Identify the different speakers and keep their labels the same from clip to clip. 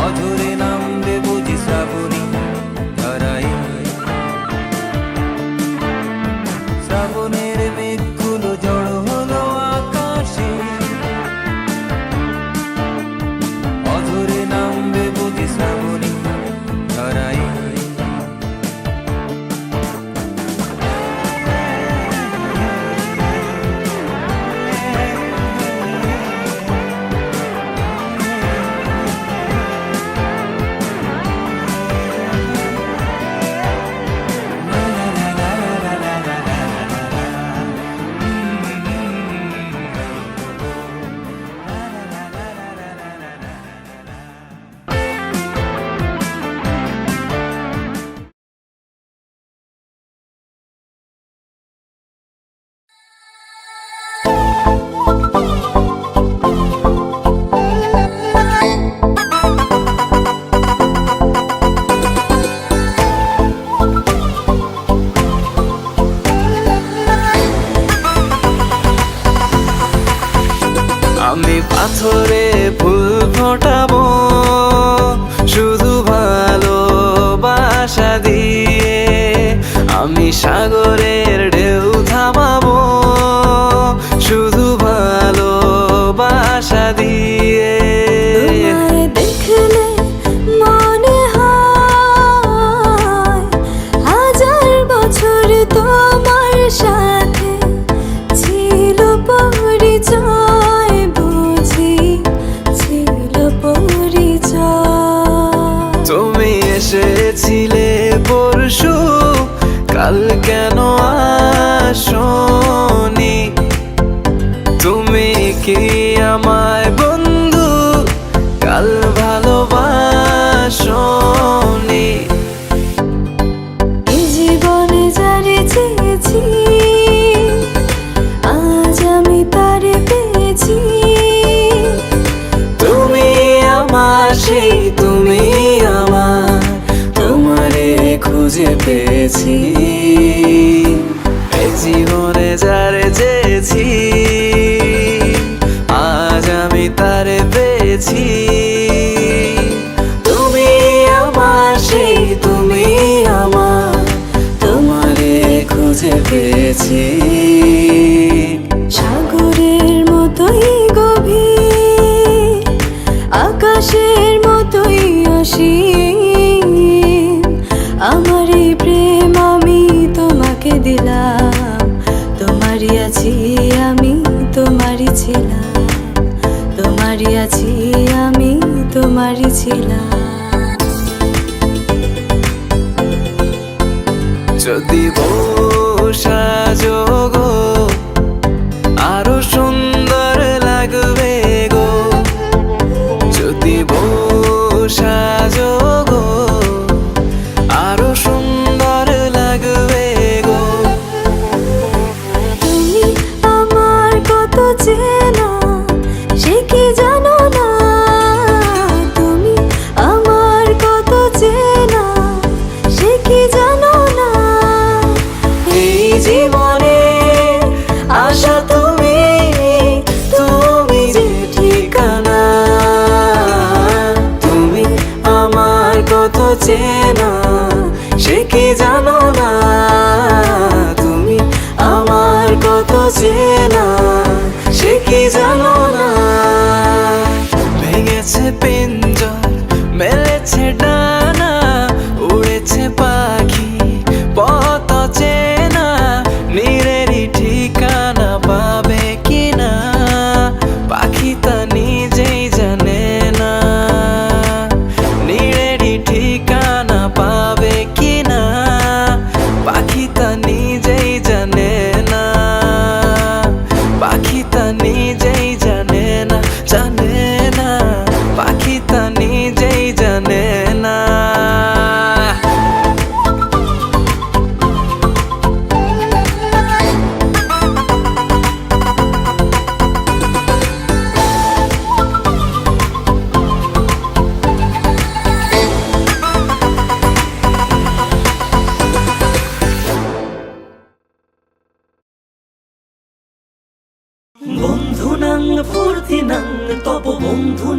Speaker 1: অঝরে নামবে
Speaker 2: আমি
Speaker 3: তোমারই আমি তোমারই ছিলাম।
Speaker 2: যদি চেনা সে কি জানো?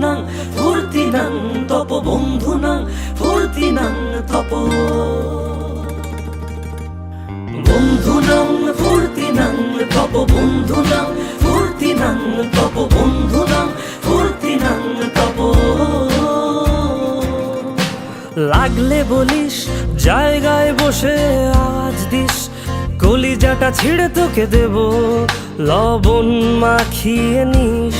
Speaker 4: নাং বন্ধুনাং ফুর্তিনাং তপ বন্ধুনাং ফুর্তিনাং, তপ। বন্ধুনাং, ফুর্তিনাং তপ বন্ধুনাং ফুর্তিনাং তপ বন্ধুনাং ফুর্তিনাং, তপ। লাগলে বলিস, জায়গায় বসে আজ দিস, কলিজাটা ছিঁড়ে তোকে দেব, লবণ মাখিয়ে নিস।